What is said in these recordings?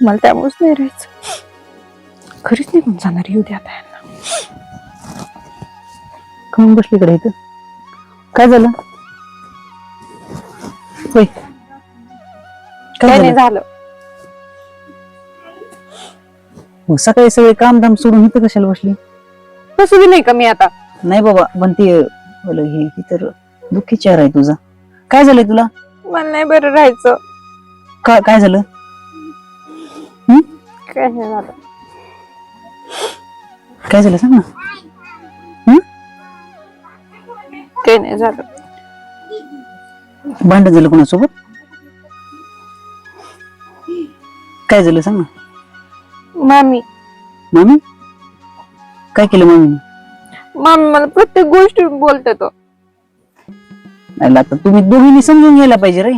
मला त्यामुळेच नाही राहायचं. खरीच निघून जाणार येऊ द्या आता यांना. बसली कडे इथं? काय झालं? होय. काय नाही झालं? मग सकाळी सगळे काम धाम सोडून इथं कशाला बसली? तसं बी नाही का मी आता? नाही बाबा पण ते बोल हे ही तर दुःखी चेहरा आहे तुझा. काय झालंय तुला? मला नाही बरं राहायचं. का काय झालं? काय नाही झालं? काय झालं सांग ना. काय नाही झालं. भांडण झालं कोणासोबत? काय झालं सांग ना. मामी. मामी? काय केलं मामी? मामी मला प्रत्येक गोष्टी बोलते तो. नाही आता तुम्ही दोघींनी समजून घ्यायला पाहिजे रे.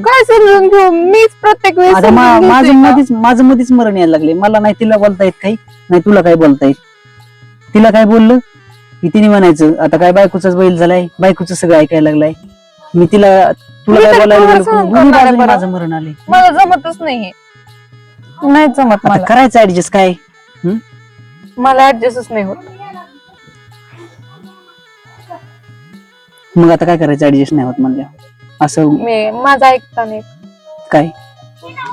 काय समजून घेऊ? मीच प्रत्येक वेळेस आता मा- समजून माझं घेते का? मध्येच माझं मध्येच मरण यायला लागले मला नाही तिला बोलता येत काही नाही तुला काय बोलता येत. तिला काय बोललं? की तिने म्हणायचं आता काय बायकोचाच बैल झालाय बायकोचं सगळं ऐकायला लागलाय. मी तिला तुला मी काय तरी बोलायला केव्हा गेलो सहन दोन्ही करणार आहे बाजूने बरं? माझं मरण आले मला जमतच नाहीये नाही जमत आता मला. करायचं ऍडजस्ट काय? मला ऍडजस्टच नाही होत. मग आता काय करायचं ऍडजस्ट नाही होत म्हणल्या असं मी माझा ऐकता नाही काय?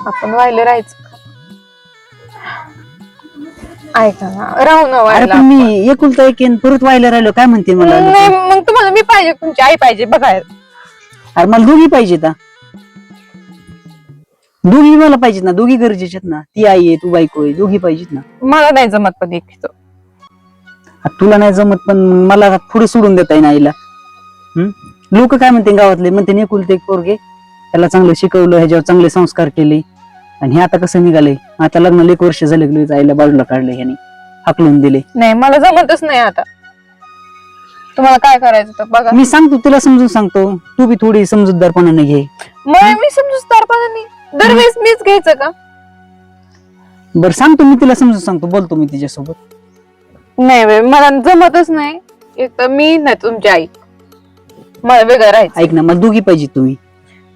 आपण व्हायला राहायचं ऐका ना राहू ना अरे व्हायला पण मी एकुलता एक आहे, परत व्हायला राहिलो काय म्हणते मला नाही? मग तुम्हाला मी पाहिजे तुमची आई पाहिजे बघा. अरे मला दोघी पाहिजेत ना दोघी मला पाहिजेत ना दोघी गरजेचे आहेत ना. ती आई आहे तू बायको आहे दोघी पाहिजेत ना. मला नाही जमत पण. आता तुला नाही जमत पण मला पुढे सोडून देता येईल आईला. लोक काय म्हणते गावातले? म्हणते एकुलते एक पोरगे त्याला चांगलं शिकवलं ह्याच्यावर चांगले संस्कार केले. आणि हे आता कसं निघाले? आता लग्नाला एक वर्ष झाले की आईला बाजूला काढले ह्याने हाकलून दिले. नाही मला जमतच नाही आता. तुम्हाला काय करायचं तर बघा. मी सांगतो तुला समजून सांगतो. तू बी थोडी समजूतदारपणाने घे. मग मी समजूतदारपणाने दरवेळेस मीच घ्यायचं का? बरं सांगतो मी तिला समजून सांगतो बोलतो मी तिच्यासोबत. नाही बाई, मला जमतच नाही. एक तर मी नाही तुमची आई. मला वेगळं राहायचं. ऐक ना मला दोघी पाहिजे तुम्ही.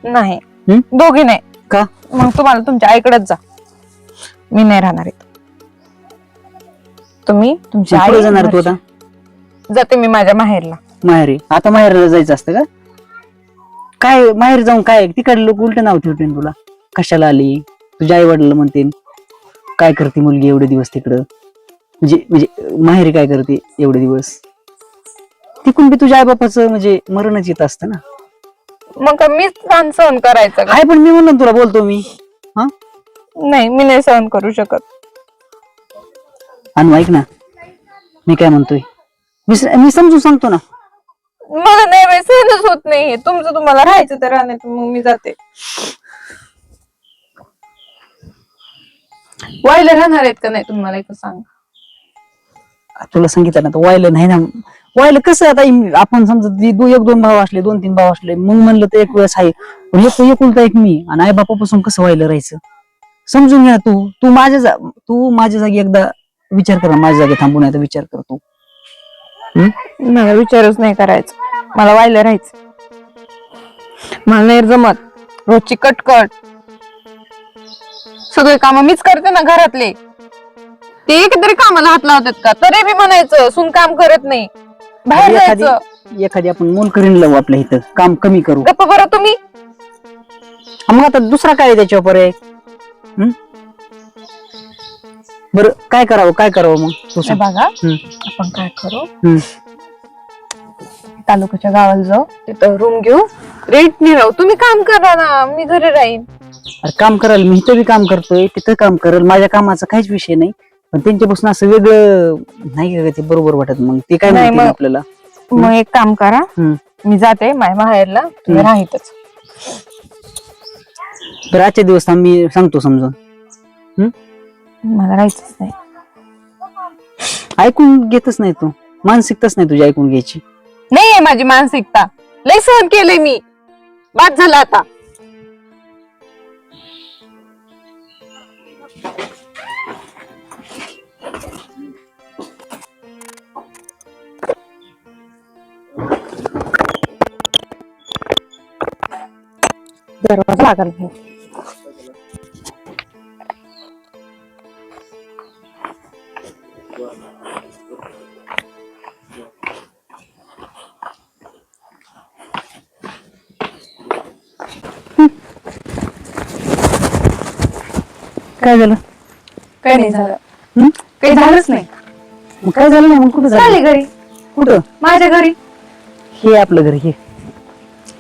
नाही. हं? दोघी नाही. का? मग तुम्हाला तुमच्या आईकडेच जा. मी नाही राहणार इथं. तुम्ही तुमची आई जाणार तू आता जाते मी माझ्या माहेरला. माहेरी. आता माहेरला जायचं असतं का? काय माहेर जाऊन काय? तिकडे लोक उलट नाव ठेवते तुला. कशाला आली? तुझ्या आई वडिला म्हणते काय करते मुलगी एवढे दिवस तिकडं? म्हणजे म्हणजे माहेरी काय करते एवढे दिवस? तिकून बी तुझ्या आई बापाचं म्हणजे मरणच येत असतं ना. मग का मीच ताण सहन करायचं का? काय पण मी म्हणून तुला बोलतो मी. हा? नाही मी नाही सहन करू शकत. अनु ऐक ना. मी काय म्हणतोय? मी स- मी समजून सांगतो ना. मला नाही बाई, सहनच होत नाही तुमचं तुम्हाला राहायचं तर राहणार मग मी जाते. व्हायला राहणार आहेत का नाही तुम्हाला एक सांग. तुला सांगितलं ना तर वायलं नाही ना. व्हायला कसं आता इम- आपण समजा ती दो- एक दोन भाव असले दोन तीन भाव असले मग म्हणलं तर एक वेळेस आहे. पण एक एकुलता एक मी आणि आई बापापासून कसं व्हायला राहायचं? समजून घ्या तू. तू माझ्या जा- तू माझ्या जागी एकदा विचार कर. ना, माझ्या जागी थांबून आता विचार कर तू. मला विचारच नाही करायचं. मला व्हायला राहायचं. मला नाही जमत. रोजची कटकट. सगळे काम मीच करते ना घरातले. ते एक तरी कामाला हात लावतात का? तरी बी म्हणायचं सून काम करत नाही. बाहेर एखादी जायचं. एखादी आपण मोल करीन लावू आपल्या इथं. काम कमी करू. गप्प बरं तुम्ही. मग आता दुसरा काय त्याच्यावर पर्याय? हं? बरं काय करावं काय करावं मग? तू हे सांग. बघा हं. आपण काय करू? हं. तालुक्याच्या गावाला जाऊ तिथं रूम घेऊ. रेंटनी राहू. तुम्ही काम करा ना मी घरी राहीन. अरे काम करायला मी इथं बी काम करतोय तिथं काम करेल. माझ्या कामाचा काहीच विषय नाही. पण त्यांच्यापासून असं वेगळं नाही का ते बरोबर वाटत मग? ते काय नाही, म्हणतील मग- आपल्याला? मग एक काम करा. मी जाते माझ्या माहेरला तुम्ही. राहितच तर आजच्या दिवस थांब, मी सांगतो समजून. मला राहायचंच नाही. ऐकून घेतच नाही तू. मानसिकताच नाही तुझी ऐकून घ्यायची. नाहीये माझी मानसिकता. लय सहन केलंय मी. बाद झाला आता. दरवाजा लागला आहे. काय झालं? काय नाही झालं. काही झालंच नाही. मग काय झालं नाही? मग कुठं झालं घरी. कुठं? माझ्या घरी. हे आपलं घर हे.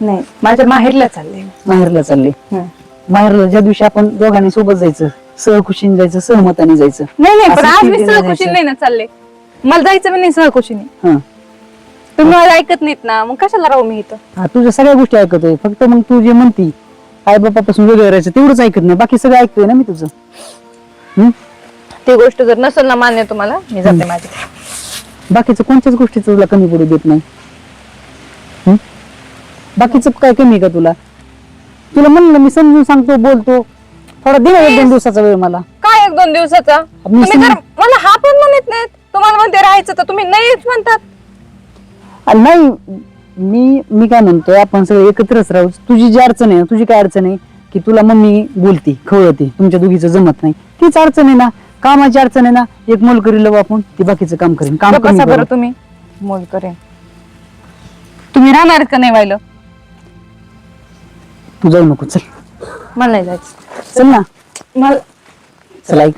नाही माझ्या माहेरला चालले. माहेरला चालले. माहेरला ज्या दिवशी आपण दोघांनी सोबत जायचं सहखुशीने जायचं सहमताने जायचं नाही नाही पण असं आज मी किती सहकुशी जायचं? नाही ना चालले. मला जायचं पण नाही सहकुशीने. हा. तुम्ही मला ऐकत नाहीत ना मग कशाला राहू मी इथं? हा तुझ्या सगळ्या गोष्टी ऐकतोय फक्त मग तू जे म्हणती आई बापापासून वेगळं राहायचं तेवढंच ऐकत नाही. बाकी सगळं ऐकतोय ना मी तुझं. हम्म? ती गोष्ट जर नसेल ना मान्य तुम्हाला मी जाते माझ्या बाकीचं कोणत्याच गोष्टीचं तुला कमी पडू देत नाही? बाकीचं काय कमी आहे का तुला? तुला म्हणलं मी समजून सांगतो बोलतो. थोडा दे ना एक दोन दिवसाचा वेळ मला. काय एक दोन दिवसाचा? तुम्ही मला हा पण म्हणत नाहीत. तुम्हाला म्हणते राहायचं तर तुम्ही नाहीच म्हणतात. अरे नाही मी मी काय म्हणतोय आपण सगळे एकत्रच राहू. तुझी जी अडचण आहे तुझी काय अडचण आहे? की तुला मम्मी बोलती खवळती तुमच्या दोघीचं जमत नाही. तीच अडचण आहे ना कामाची अडचण आहे ना एक मोल करी लावू आपण ती बाकीचं काम करीन. काम कमी बसा करू. बरं तुम्ही मोल करेन तुम्ही राहणार का नाही व्हायला? तू जाऊ नको चल. मला नाही जायचं. चल ना. मला चल ऐक.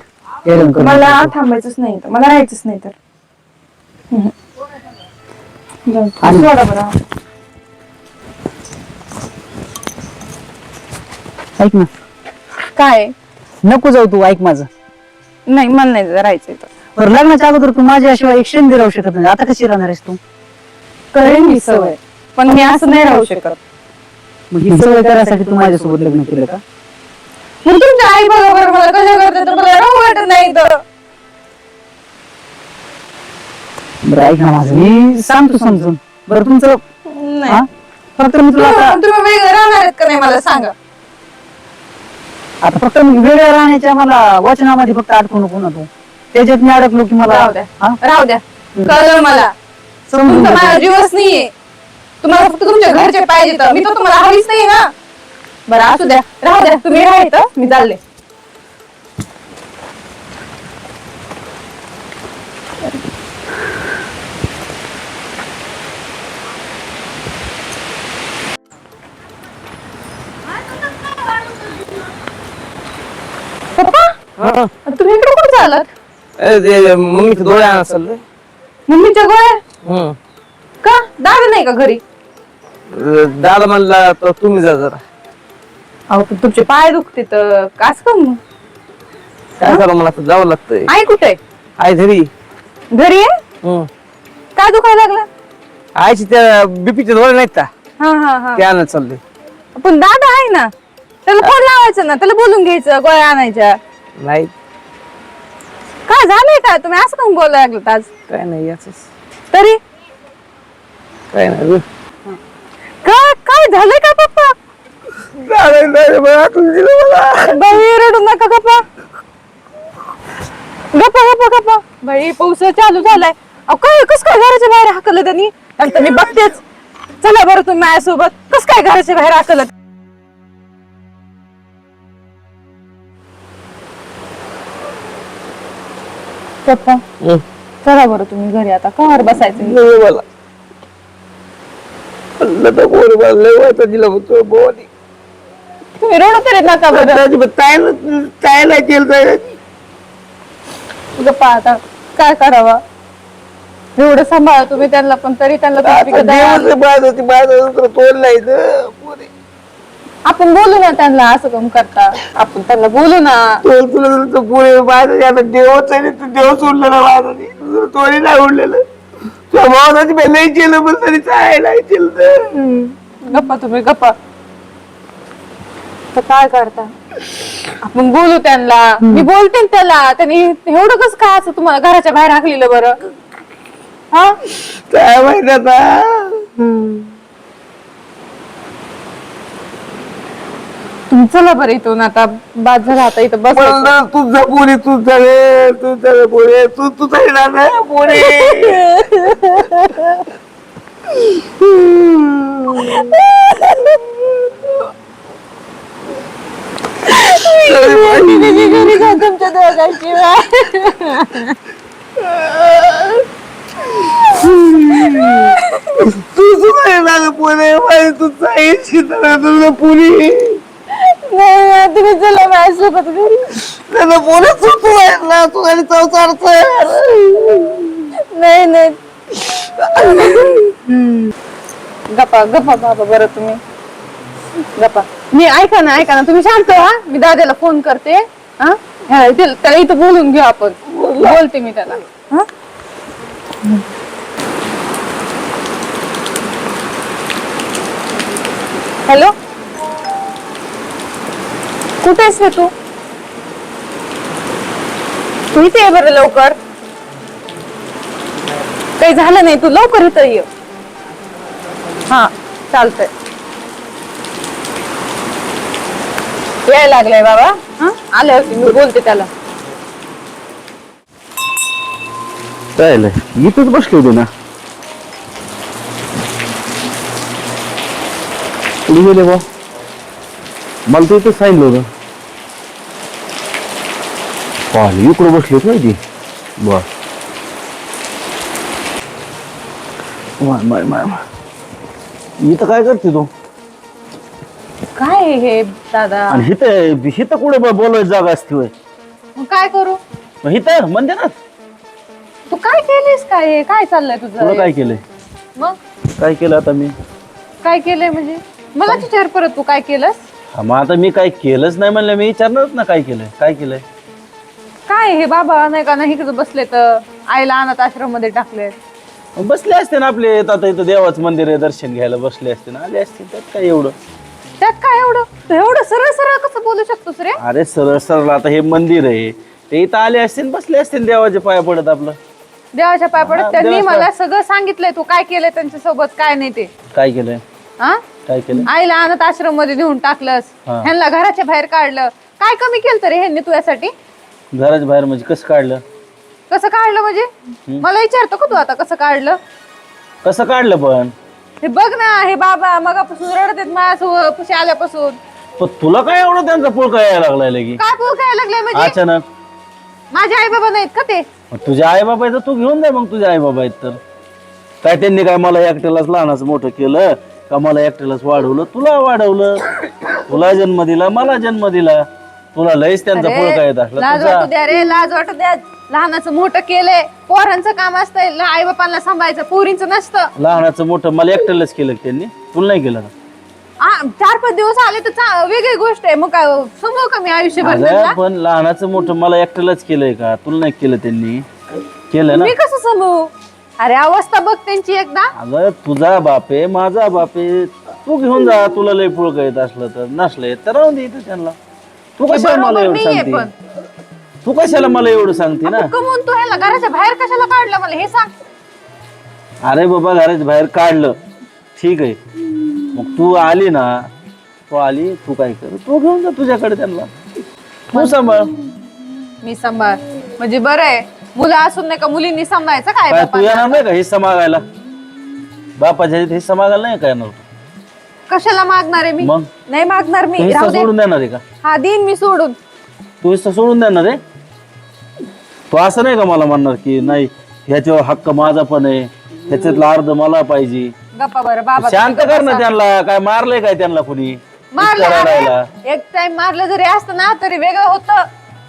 येडं करू मला. थांबायचंच नाही इथं. मला राहायचंच नाही तर हम्म. जाऊ. आणि- सोडा बरं. ऐक ना. काय? नको जाऊ तू ऐक माझं. नाही मला नाही राहायचं इथं. बरं लग्नाच्या अगोदर तू माझ्याशिवाय एक क्षण राहू शकत नाही. आता कशी राहणार आहेस तू? करेन मी सवय पण मी असं नाही राहू शकत. मग ही सवय करायसाठी तू माझ्यासोबत लग्न केलं का? मग तुमच्या आई बरोबर मला कशा करते? तर मला राहू वाटत नाही इथं. बरं ऐक ना माझं मी सांगतो समजून. बरं तुमचं नाही. फक्त मी तुला आता तुम्ही वेगळे राहणार आहेत का नाही मला सांगा. आता फक्त मी वेगळ्या राहण्याच्या मला वचनामध्ये फक्त अडकू नको ना तू. त्याच्यात मी अडकलो की मला राहू द्या. हा? राहू द्या. कळलं मला. समजून तुमचा घे माझा. जीवच नाहीये. तुम्हाला फक्त तुमच्या घरचे पाहिजे तर मी तर तुम्हाला हवीच नाही ना. बरं असू द्या. राहू द्या. तुम्ही राहायचं मी चालले. पप्पा हा. तुम्ही इकडे कुठे चालत ए, ते मम्मीचे डोळे आणा चाललंय. मम्मीच्या गोळ्या हम्म. का? दादा नाही का घरी? दादा म्हणला तर तुम्ही जा जरा. अहो पण तुमचे पाय दुखते तर कास का मग? काय करा मला आता जावं लागतंय. आई कुठे? आई घरी. घरी आहे? हम्म. काय दुखायला लागलं? आईची त्या बीपीचे डोळे नाहीत का? हा हा हा. ते आणत चालले. पण दादा आहे ना त्याला फोन लावायचं ना त्याला बोलून घ्यायचं गोळ्या आणायच्या. नाही. काय झालंय काय तुम्ही असं का बोलायला लागलं आज? काय नाही याच तरी? काय नाही झालंय का पप्पा? बाई रडू नका गप्पा. गप्पा गप्पा गप्पा. बाई पाऊस चालू झालाय. अहो काय कस काय घराच्या बाहेर हाकलं त्यांनी? नंतर मी बघतेच. चला बरं तुम्ही माझ्यासोबत. कस काय घराच्या बाहेर हाकलं पप्पा चला बरं तुम्ही घरी आता. कवर बसायचं? मला. तर लय दिलं होतं बोनी तुम्ही रडू तरी नका बरं. काय केलं गप्पा आता काय करावा? एवढं सांभाळा तुम्ही त्यांना पण तरी त्यांना देवाचं बाज होती बाज इथं. पोरी. आपण बोलू ना त्यांना असं कम करता. आपण त्यांना बोलू ना. तोल तुला तुला पुढे आता देवच आहे तू देव सोडलं ना माझं तुझं तोही नाही उडलेलं. नाही केलं पण तरी केलं तर. गप्पा तुम्ही गप्पा. तर काय करता? आपण बोलू त्यांना. मी बोलते ना त्याला. त्यांनी एवढं कसं काय असं तुम्हाला घराच्या बाहेर हाकलेलं बरं? हा? काय माहिती आता? तुम्ही चला बरं इथून आता बाद झाला आता इथं बस म्हणलं तुझा पुरी तुझा रे तुझा रे पुढे तू तुझा येणार नाही पुढे घरी जा तुमच्या दोघांची. तू सुद्धा माझं पुणे माझी तू जाईल तुझं पुरी नाही ना, तुम्ही चला माझ्यासोबत घरी त्याला पुणे तू आहे ना तू आणि चौचारच नाही नाही. गप्पा गप्पा बाबा बरं तुम्ही. गप्पा. मी ऐका ना ऐका ना तुम्ही शांत व्हा. मी दादाला फोन करते. हा? ह्या- ते- त्याला इथं बोलून घेऊ आपण. बोलते मी त्याला. हा? हॅलो? कुठेस आहेस रे तू? तू इथे ये बरं लवकर. काही झालं नाही तू लवकर इथं ये. हा चालतंय. यायला लागलाय बाबा. हा आले होते मी बोलते त्याला. काय इथंच बसले होते ना. कुठे गेले बा? मला तर इथंच सांगितलं होतं. पाहिलं इकडं बसलेत ना ती बर. माय माय माय माय. इथं काय करते तू? काय आहे हे दादा? आणि हिथं हिथं कुठे बा बोलायची जागा असते होय? मग काय करू? मग हिथं ना तू काय केलीस काय हे? काय चाललंय तुला तुझं काय केलंय? मग? काय केलं आता मी? काय केलंय म्हणजे? मला विचार परत तू काय केलंस? मग आता मी काय केलंच नाही म्हणलं मी विचारणारच ना काय केलंय काय केलंय? काय हे बाबा नाही का नाही इकडे बसले तर आईला अनाथ आश्रममध्ये टाकले. मग बसले असते ना आपले आता इथं देवाचं मंदिर आहे दर्शन घ्यायला बसले असते ना आले असते त्यात काय एवढं? त्यात काय एवढं? तू एवढं सरळ सरळ कसं बोलू शकतोस रे? अरे सरळ सरळ आता हे मंदिर आहे ते इथं आले असते न बसले असते न देवाच्या पाया पडत आपलं. देवाच्या पाय पडत त्यांनी मला सगळं सांगितलंय तू काय केलंय त्यांच्यासोबत काय नाही ते. काय केलंय? हा काय केलं? आईला अनाथ आश्रममध्ये नेऊन टाकलंस. हा. ह्यांना घराच्या बाहेर काढलं. काय कमी केलं रे ह्यांनी तुझ्यासाठी घराच्या बाहेर म्हणजे कसं काढलं? कसं काढलं म्हणजे? मला विचारतो का तू आता कसं काढलं? कसं काढलं पण? हे बघ ना हे बाबा मगापासून रडत आहेत माझ्यासोबत आल्यापासून. पण तुला काय एवढं त्यांचा पुळका यायला लागलाय लगी? काय बोल काय लागलंय म्हणजे? अचानक. माझे आई बाबा नाहीत का ते? मग तुझ्या आई बाबा तर तू घेऊन जाय मग तुझ्या आई बाबा आहेत तर. काय त्यांनी काय मला एकट्यालाच लहानाचं मोठं केलं? का मला एकट्यालाच वाढवलं? तुला वाढवलं. तुला जन्म दिला मला जन्म दिला. तुला लयच त्यांचा पुळका येत असला लाज तुझा द्या रे लाज वाटू द्या. लहानाचं मोठं केलंय. पोरांचं काम असतंय. आई बापांना सांभाळायचं पोरींचं नसतं. लहानाचं मोठं मला एकट्यालाच केलं का त्यांनी? तुला नाही केलं का? आ, चार पाच दिवस आले तर चा- वेगळी गोष्ट आहे. मग काय समजू का मी आयुष्यभर अगं? पण लहानाचं मोठं मला एकट्यालाच केलंय का? तुला नाही केलं त्यांनी? केलं ना? मी कसं समजू? अरे अवस्था बघ त्यांची एकदा. अगं तुझा बाप माझा बाप तू घेऊन जा तुला लय पुळक येत असलं तर. नसलं तर राहून दे इथं त्यांना. तू कशाला मला बरोबर एवढं नाहीये सांगते. तू कशाला मला एवढं सांगते ना? कमवून तू ह्याला घराच्या बाहेर कशाला काढलं मला? हे सांग. अरे बाबा घराच्या बाहेर काढलं. ठीक आहे. मग तू आली ना तू आली तू काय कर? तू घेऊन जा तुझ्याकडे त्यांना. तू सांभाळ. मी सांभाळ. म्हणजे बरं आहे. मुलं असून नाही का मुलींनी सांभाळायचं काय काय तू बापांना? येणार नाही का हिस्सा मागायला बापाच्या ह्याच्यात हिस्सा मागायला नाही का येणार तू? कशाला मागणार आहे मी मग? नाही मागणार तू मी हिस्सा राहू दे सोडून देणार आहे का हा देईन मी सोडून तू हिस्सा सोडून देणार आहे तू असं नाही का मला म्हणणार की नाही ह्याच्यावर हक्क माझा पण आहे ह्याच्यातला अर्ध मला पाहिजे गप्पा बरं बाबा शांत कर ना त्यांना काय मारलंय काय त्यांना कुणी मारलं इतकं अरे. रडायला. एक टाइम मारलं जरी असतं ना तरी वेगळं होतं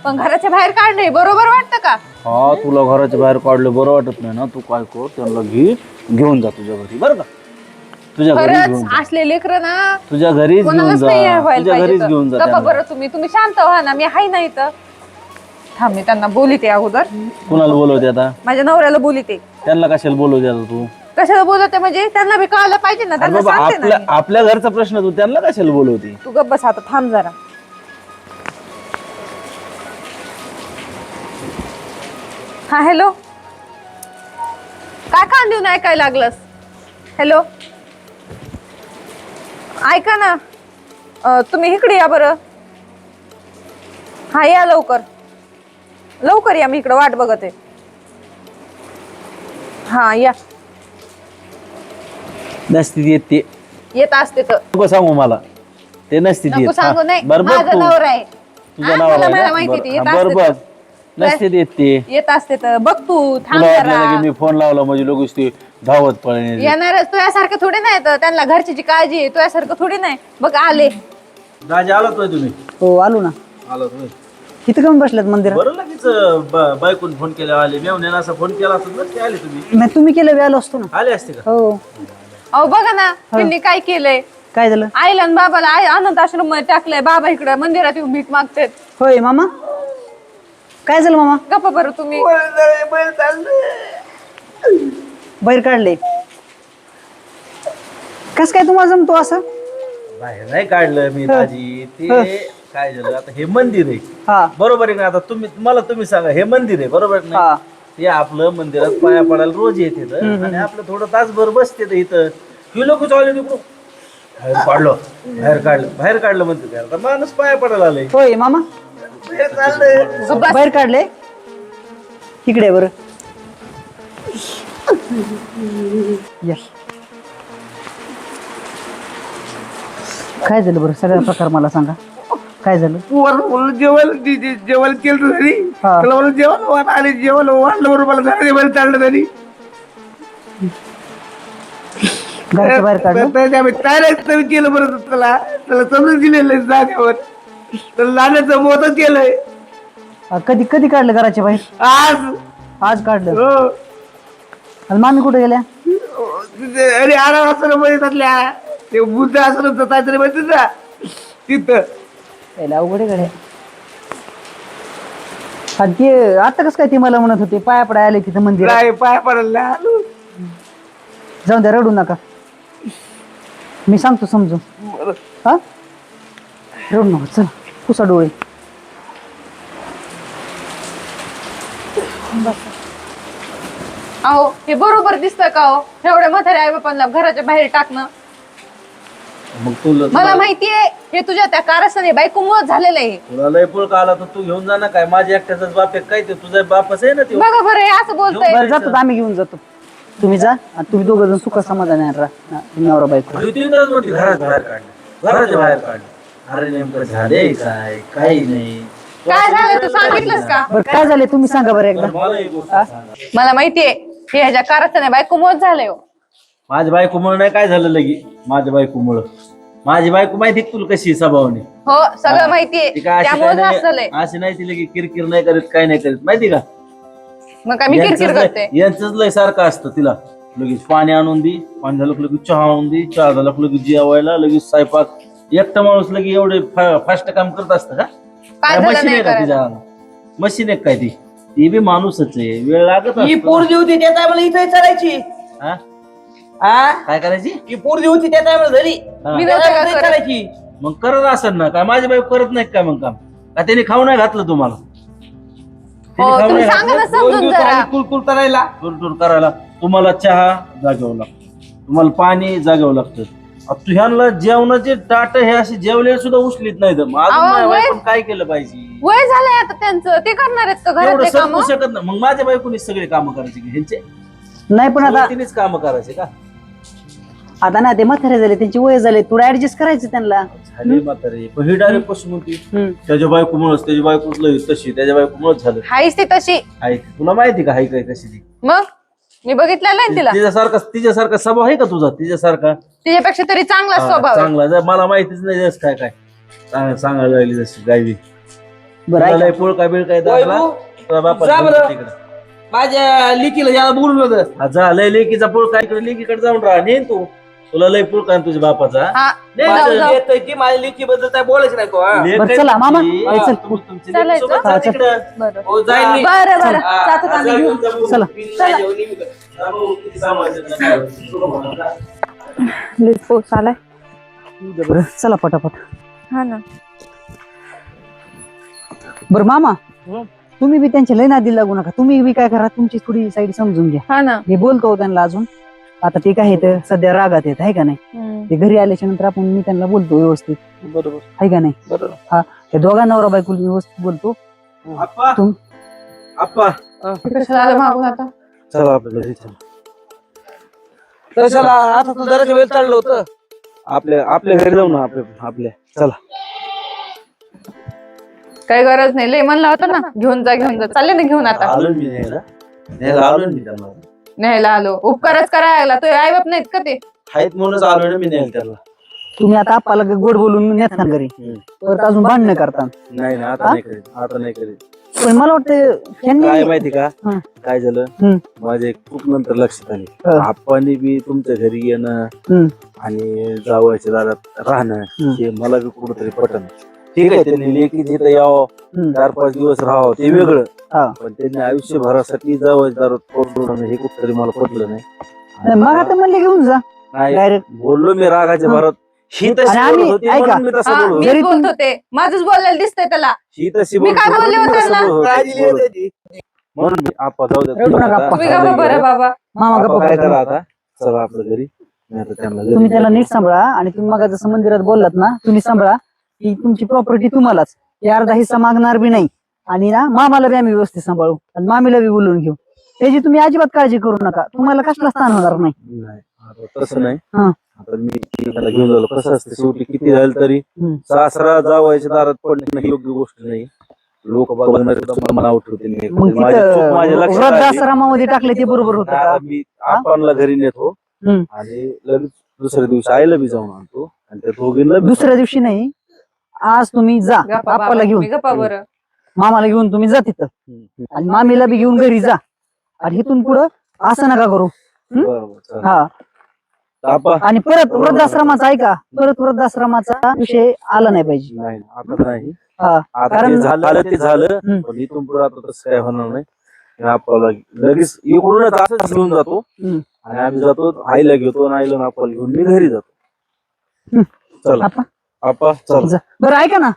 पण घराच्या बाहेर काढणे बरोबर वाटतं का? हा तुला घराच्या बाहेर काढलं बरं वाटत नाही ना तू काय कर त्यांना घे घेऊन जा तुझ्या घरी बरं का? तुझ्या घरी घेऊन खरंच जा. असले लेकर ना तुझ्या घरीच घेऊन कोणालाच जा. नाही व्हायला तुझ्या घरीच. घेऊन जा गप्पा त्यांना. बरं तुम्ही तुम्ही शांत व्हा ना मी हाय नाही तर थांब मी त्यांना बोलिते अगोदर. कुणाला बोलवते आता? माझ्या नवऱ्याला बोलिते त्यांना कशाला बोलवते आता तू? कशाला बोलवते म्हणजे त्यांना बी कळायला पाहिजे ना अरे त्यांना बाबा सांगते ना आपल्या आपल्या घरचा प्रश्न तू त्यांना कशाला बोलवते तू गप्प बस आता थांब जरा. हा हॅलो काय कान देऊन ऐकायला लागलंस? हॅलो ऐका ना. अं, तुम्ही इकडे या बरं. हा या लवकर. लवकर या मी इकडं वाट बघत आहे. हा या. नसती येत ते. येत असते तर. नको सांगू मला. ते नसती नको सांगू नाही. माझा नवरा आहे. तुझा हा, मला मला माहिती ते. येत बरं असते बघ तर. नसते देत ते. येत असते तर. बघ तू थांब तुला वाटलं जरा. ना की मी फोन लावला म्हणजे लोक ते धावत पळणे येणारच. तुझ्यासारखं थोडी नाही तर त्यांना घरची काळजी आहे. तुझ्यासारखं थोडी नाही. बघ आले. राजा आलात नाही तुम्ही? हो आलो ना. आलात होय. इथं कमी बसल्यात मंदिरात? बरं लगेच ब- बायकोन फोन केला आले. असा फोन केला असत नसते आले तुम्ही. नाही तुम्ही केलं वेळ असतो ना. आले असते का? हो. अहो बघा ना त्यांनी काय केलंय? काय झालं? आईला आणि बाबाला आई अनंत आश्रममध्ये टाकलंय. बाबा इकडे मंदिरात येऊन भीक मागतात. होय मामा? काय झालं मामा? गप्पा बरं तुम्ही. बाहेर काढले. कस काय तुम्हाला जमतो असं? बाहेर नाही काढलं मी दाजी ते काय झालं? आता हे मंदिर आहे. हा. बरोबर आहे ना आता तुम्ही मला तुम्ही सांगा हे मंदिर आहे बरोबर आहे हा. ते आपलं मंदिरात पाया पडायला रोज येते आणि आपलं थोडं तासभर बसते ते इथं. ही लोक चालले बाहेर काढलं बाहेर काढलं बाहेर काढलं म्हणते. आता माणूस पाया पडायला आलंय होय मामा. बाहेर काढले. इकडे बर. काय झालं बरं? सगळा प्रकार मला सांगा. काय झालं? जेवण जे- जे- जेवण केलं तरी हा. म्हणलं जेवण वाट आले जेवण वाढलं बरोबर मला झालं बैल चाललं तरी घरच्या बाहेर काढलं? त्याच्या आम्ही तयारच तरी केलं बरं त्याला. त्याला समजून दिलेलं आहे जागेवर त्याला लाण्याचं मोठं केलंय. कधी कधी काढलं घराच्या बाहेर? आज. आज काढलं? हो. आणि मामी कुठे गेल्या? तिथे अरे आराम असं बघितल्या ते बुद्ध असं काहीतरी माहिती ना तिथं. अवघड आहे गड्या. आणि ते आता कसं काय ते मला म्हणत होते? पाया पडाय आले तिथं मंदिर नाही पाय पडायला आलो. जाऊन द्या रडू नका. मी सांगतो समजून. हा? रडू नका चल. पुसा डोळे. अहो हे बरोबर दिसतं का हो एवढ्या म्हाताऱ्या आई बापांना घराच्या बाहेर टाकणं? मग तुला मला माहितीये हे तुझ्या त्या कारस्थाने बायकोमुळे झालेलं आहे. तुला लय पुळका का आला तर तू घेऊन जा ना काय? माझ्या एकट्याचाच बाप आहे काय ते? तुझा बापच आहे ना ते. बघा बरं हे असं बोलतोय. बरं जातो आम्ही घेऊन जातो. तुम्ही जा आणि तुम्ही दोघं जण सुख समाधान राहा नवरा बायको. म्हणते घरात बाहेर काढलं घराच्या बाहेर काढलं अरे नेमकं झालंय काय? काही नाही. काय झालं? तू सांगितलंस का? बरं काय झाले तुम्ही सांगा बरं एकदा. मला एक गोष्ट सांगा. मला माहितीये हे ह्याच्या कारस्थाने बायकोमुळे झालंय हो. माझ्या बायकोमुळे नाही काय झालं लगी? माझ्या बायकोमुळं माझी बायको माहिती आहे का तुला कशी आहे स्वभावाने? हो सगळं माहितीये. ती काय अशी त्यामुळे काय झालंय नाही अशी नाही ती लगी किरकिर नाही करीत काय नाही करीत. माहिती का? मग काय मी किरकिर करते. यांच लय सारखं असतं तिला. लगेच पाणी आणून दे पाणी झालं की लगेच चहा आणून दे चहा झाला की लगेच जेवायला लगेच स्वयंपाक. एकटा माणूस लगे एवढे फास्ट काम करत असतं का? काय झालं मशीन नाही आहे का करायला? तिच्या मशीन आहे काय ती? ती बी माणूसच आहे. वेळ लागत ही असतो. पोरगी होती त्या टायमाला इथे चालायची हा? हा काय करायची? ही पोरगी होती त्या टायमाला घरी. हा. मी त्या नव्हते टायमाला का इथं करत? चालायची मग करत असेल ना. काय माझी बाई करत नाही काय मग काम? का त्याने खाऊ नाही घातलं तुम्हाला? तिने हो खाऊ तुम्ही नाही सांगा ना दोन समजून दिवस जरा. आधी कुलकुल करायला. टूर टूर करायला. तुम्हाला चहा जागेवं लागतं तुम्हाला पाणी जागेवं लागतं. तू ह्यांना जेवणाचे ताट हे असे जेवले सुद्धा उचलीत नाही तर मग अजून अहो, माझ्या वय- बायकोनं काय केलं पाहिजे? वय झालंय आता त्यांचं. ते करणार आहेत का एवढं घरातले काम? समजू शकत नाही. मग माझ्या बायकोनी सगळे कामं करायचे की ह्यांचे? नाही पण आता तिनेच कामं करायचे का? आता ना ते म्हातारे झाले त्यांची वय झाले. थोडं ऍडजस्ट करायचं त्यांना. झाले म्हातारे. पण ही डायरेक्ट हम्म. त्याच्या बायकोमुळेच त्याची बायकोच लई तशी त्याच्या बायकोमुळेच झालं. हायच ती तशी. आहे तुला माहिती का हाय काय कशी ती? मग? मी बघितलेलं आहे तिला. तिच्यासारखा तिच्यासारखा स्वभाव आहे का तुझा? तिच्यासारखा? तिच्यापेक्षा तरी चांगला हा, स्वभाव आहे. चांगला. जर मला माहितीच नाही जस काय काय. सांग- सांगायला लागली जशी गायवी बरं ऐका. पोळ काय बिळ काय दाखला. वैभव, तुझ्या बापाला जा घेऊन बरं. तिकडं. माझ्या लिकीला याला बोलून होतं हा, जा. लय लेकीचा पोळ काय इकडे लेकीकडे जाऊन राहा. नेन तू. तुला लय पोळ काय तुझ्या बापाचा हा नाही, जाऊ, माझं जाऊ. येतोय ती माझ्या लिकी बद्दल काय बोलायचं नाही तो हा. लेक बरं, आहे चला, मामा. तुमची. ए, चल. तुम्ही तुमची चालायचं? लेकीसोबत जा हा, चल. तिकडं. बरं हो जाईल मी बरं बरं हा, जातो आम्ही जा, घेऊन घेऊन जा, चला. मी नाही जेवण, मी बी- जा, भाऊ, किती सांभाळायचं? लई पाऊस आलाय बरं चला पटापट हा ना बरं मामा तुम्ही बी त्यांच्या लय नादी लागू नका तुम्ही बी काय करा तुमची थोडी साईड समजून घ्या हा ना मी बोलतो त्यांना अजून आता ते काय आहे सध्या रागात येत आहे का नाही. ते घरी आल्याच्यानंतर आपण मी त्यांना बोलतो व्यवस्थित. बरोबर. आहे का नाही? बरोबर. हा त्या दोघा नवरा बायको व्यवस्थित बोलतो. आप्पा. तुम- आप्पा. कशाला आलं मागून आता. चला आपल्या घरी चला. कशाला आता तू जराच्या वेळ चाललं होतं. आपल्या आपल्या घरी जाऊ ना आपल्या आपल्या. चला. काही गरज नाही. लय म्हणला होता ना घेऊन जा घेऊन जा. चालले ना घेऊन आता. आलो मी न्यायला न्यायला आलो मी त्यांना. न्यायला आलो. उपकारच करायला लागला. तो आई बाप नाहीत का ते? आहेत म्हणूनच आलोय ना मी न्यायला त्यांना. तुम्ही आता आप्पाला गोड बोलून नेता घरी. हम्म. परत अजून भांडणं करता नाही ना आता नाही करीत. आता नाही करीत. पण मला वाटतं काय माहिती का? हं. काय झालं. माझे खूप नंतर लक्षात आले. हं. आप्पानी बी तुमच्या घरी येणं. आणि जावयाच्या दारात राहणं हं. हे मला बी कुठंतरी पटन ठीक आहे त्यांनी लेकी जिथं यावं. चार पाच दिवस राहावं ते वेगळं हा. पण त्यांनी आयुष्यभरासाठी दारात पडून राहणं हे कुठतरी मला पटलं नाही नाही, मग आता म्हणले घेऊन जा नाही डायरेक्ट बोललो मी रागाच्या. भरात ही तशी आणि आम्ही- बोलत होती ऐका. म्हणून मी तसं हा, बोलत होतो. मी जरी बोलत तुम- होते माझंच बोलायला दिसतंय त्याला ही तशी मी बोलत काय होती, बोलले मी होते तसं त्यांना? बोलत होतो. काळजी लिहित होती. म्हणून मी आपा जाऊ द्या रडू नका, आता आपा. तुम्ही खायला का बरं गेलं. बाबा मामा आपा गप्पा काय. करा आता चला आपल्या घरी त्यांना घरी तुम्ही त्याला. नीट सांभाळा आणि तुम्ही मग जसं मंदिरात बोललात ना तुम्ही सांभाळा की तुमची प्रॉपर्टी तुम्हालाच. हे अर्धा हिस्सा मागणार बी नाही. आणि ना मामाला बी आम्ही व्यवस्थित सांभाळू. आणि मामीला बी बोलवून घेऊ. त्याची तुम्ही अजिबात काळजी करू नका. तुम्हाला कसला स्थान होणार नाही. नाही आता तसं नाही. हा. आता मी त्याला घेऊन झालो कसं असतं शेवटी किती झालं तरी हम्म. सासरा जावायच्या दारात पडणं ही योग्य गोष्ट नाही. लोक बघणार मनावर ठेवतील मग माझी चूक माझ्या तिथं लक्षात आली. वृद्धाश्रमामध्ये टाकले ते बरोबर होतं आता मी आपणला घरी नेतो. हम्म. आणि लगेच दुसऱ्या दिवशी आईला बी जाऊन आणतो. आणि त्या दोघींना बी दुसऱ्या दिवशी नाही? आज तुम्ही जा. गप्पा बाबा बाप्पाला घेऊन. तुम्ही गप्पा बरं. मामाला घेऊन तुम्ही जा तिथं. आणि मामीला बी घेऊन घरी जा. आणि इथून पुढं असं नका करू. बरोबर चालेल. हा. आपा आणि परत वृद्धाश्रमाचा ऐका परत वृद्धाश्रमाचा विषय आला नाही पाहिजे. नाही आता नाही. हा. आता कारण- ते झालं ते झालं. पण इथून पुढे आता तसं काय होणार नाही. आणि आपल्याला लगेच इकडूनच असंच घेऊन जातो. हम्म. आणि आम्ही जातो आईला घेतो आणि आईला आणि आपल्याला घेऊन मी घरी जातो. चला. आपा, आपा चला. जा. बरं ऐका ना.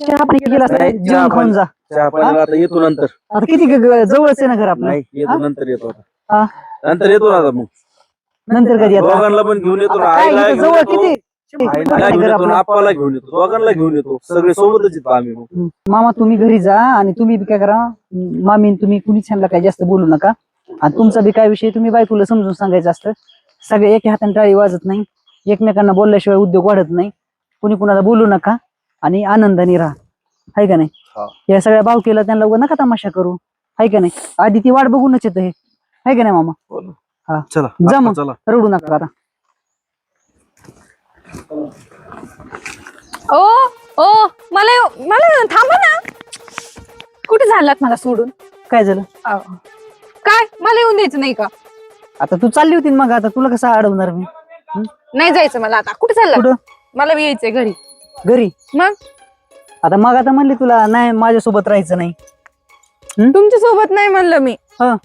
चहा पाणी केला नाही, चहा जेवण खाऊन पाणी- जा. चहा पाण्याला आता. येतो नंतर. आता किती ग- ग- जवळच आहे ना घर आपलं? नाही येतो नंतर येतो हा. नंतर येतो ना आता मग. नंतर कधी आता दोघांना पण घेऊन येतो ना. आता काय आईला इथं घेऊन जवळ येतो. किती? आईला घर घेऊन येतो आपलं. ना आपाला. घेऊन येतो. दोघांना घेऊन येतो. सगळे सोबतच येतो आम्ही मग. मामा तुम्ही घरी जा आणि तुम्ही बी काय करा. मामी आणि तुम्ही कुणीच ह्यांना काय जास्त बोलू नका. आणि तुमचा बी काय विषय तुम्ही बायकोला समजून सांगायचं असतं. सगळे एका हाताने टाळी वाजत नाही. एकमेकांना बोलल्याशिवाय उद्योग वाढत नाही. कुणी कुणाला बोलू नका आणि आनंदाने राहा. हाय का नाही? हा. या सगळ्या भाव केला त्यांना उगा नका तमाशा करू. हाय का नाही? आधी ती वाट बघूनच येतं हे. हाय का नाही मामा? हा. चला जा आपा, मग. चला. रडू नका आता. ओ ओ मला येऊ- मला थांबा ना. कुठे झालात मला सोडून? काय झालं? अहो. काय? मला येऊन द्यायचं नाही का? आता तू चालली होती ना मग आता तुला कसं अडवणार मी? नाही जायचं मला आता. कुठे चालला कुठं? मला बी यायचंय घरी. घरी? मग? आता मग आता म्हणली तुला नाही माझ्यासोबत राहायचं नाही. तुमच्यासोबत नाही म्हणलं मी. हा.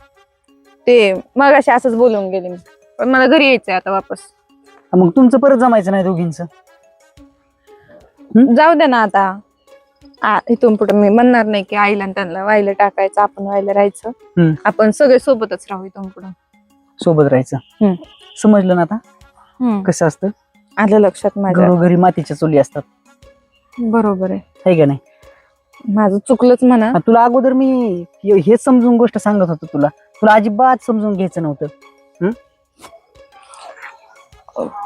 ते मग अशी असंच बोलून गेले मी. पण मला घरी यायचंय आता वापस. मग तुमचं परत जमायचं नाही दोघींचं? जाऊ दे ना आता. आ, इथून पुढे मी म्हणणार नाही की आईला आणि त्यांना वायला टाकायचं आपण वायला राहायचं. हम्म. आपण सगळे सोबतच राहू इथून पुढे. सोबत राहायचं. समजलं ना आता? कसं असतं? आलं लक्षात माझ्या. घरोघरी मातीच्या चुली असतात. बरोबर आहे. आहे का नाही? माझं चुकलंच म्हणा. आणि तुला अगोदर मी हे- हेच समजून गोष्ट सांगत होतो तुला. तुला अजिबात समजून घ्यायचं नव्हतं.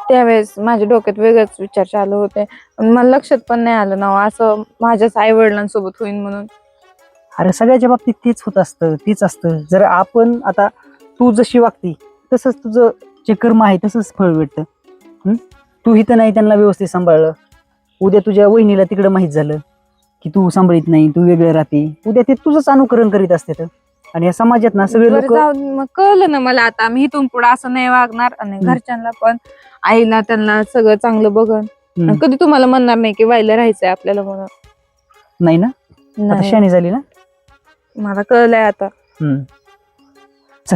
त्यावेळेस माझ्या डोक्यात वेगळेच विचार चालू होते. मला लक्षात पण नाही आलं ना हो, असं माझ्याच आई वडिलांसोबत होईल म्हणून. अरे सगळ्याच्या बाबतीत तेच होत असतं तेच असतं. जर आपण आता तू जशी वागती तसंच तुझं जे कर्म आहे तसंच फळ भेटतं. हम्म? तू इथं नाही त्यांना व्यवस्थित सांभाळलं. उद्या तुझ्या वहिनीला तिकडं माहीत झालं की तू सांभाळीत नाही तू वेगळं राहते. उद्या ते तुझंच अनुकरण करीत असते तर आणि या समाजात ना सगळे लोक कळलं ना मला आता मी इथून पुढे असं नाही वागणार आणि घरच्यांना पण आईला त्यांना सगळं चांगलं बघन. कधी तुम्हाला म्हणणार नाही की व्हायला राहायचंय आपल्याला म्हणून. नाही ना? शाणी झाली ना? मला कळलंय आता. हम्म. चल.